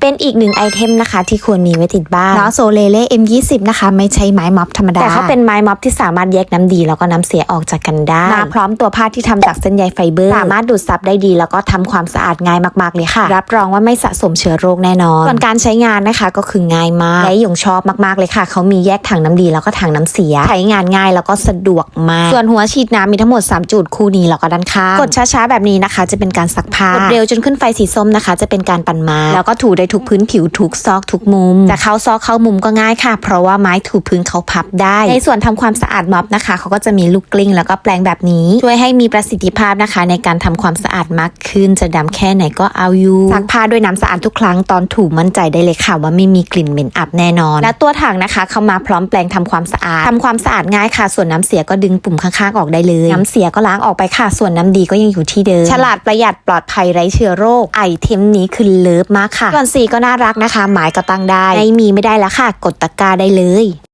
เป็นอีกหนึ่งไอเทมนะคะ ที่ควรมีไว้ติดบ้านล้อโซเลเล่ M20 นะคะ ไม่ใช่ไม้ม็อบธรรมดา แต่เขาเป็นไม้ม็อบที่สามารถแยกน้ำดีแล้วก็น้ำเสียออกจากกันได้มาพร้อมตัวผ้าที่ทำจากเส้นใยไฟเบอร์ สามารถดูดซับได้ดีแล้วก็ทำความสะอาดง่ายมากๆเลยค่ะ รับรองว่าไม่สะสมเชื้อโรคแน่นอน ส่วนการใช้งานนะคะก็คือง่ายมากและหยงชอบมากๆเลยค่ะเขามีแยกถังน้ำดีแล้วก็ถังน้ำเสีย ใช้งานง่ายแล้วก็สะดวกมาก ส่วนหัวฉีดน้ำมีทั้งหมด 3 จุดคู่นี้แล้วก็ด้านข้างกดช้าๆแบบนี้นะคะ จะเป็นการซักผ้ากดเร็วจนขึ้นไฟสีส้มนะคะ จะเป็นการปั่นมาแล้วก็ถูได้ทุกพื้นผิวทุกซอกทุกมุม จะเข้าซอกเข้ามุมก็ง่ายค่ะ เพราะว่าไม้ถูพื้นเขาพับได้ ในส่วนทำความสะอาดม็อบนะคะเขาก็จะมีลูกกลิ้งแล้วก็แปลงแบบนี้ ช่วยให้มีประสิทธิภาพนะคะ ในการทำความสะอาดมากขึ้น จะดำแค่ไหนก็เอาอยู่ซักผ้าด้วยน้ำสะอาดทุกครั้งตอนถูมั่นใจได้เลยค่ะ ว่าไม่มีกลิ่นเหม็นอับแน่นอน และตัวถังนะคะเขามาพร้อมแปลงทำความสะอาดทำความสะอาดง่ายค่ะ ส่วนน้ำเสียก็ดึงปุ่มข้างๆออกได้เลย น้ำเสียก็ล้างออกไปค่ะ ส่วนน้ำดีก็ยังอยู่ที่เดิมฉลาดประหยัดปลอดภัยไร้เชื้อโรคไอเทมนี้คือเลิฟมากค่ะส่วนสีก็น่ารักนะคะ หมายก็ตั้งได้ไม่มีไม่ได้แล้วค่ะ กดตะกร้าได้เลย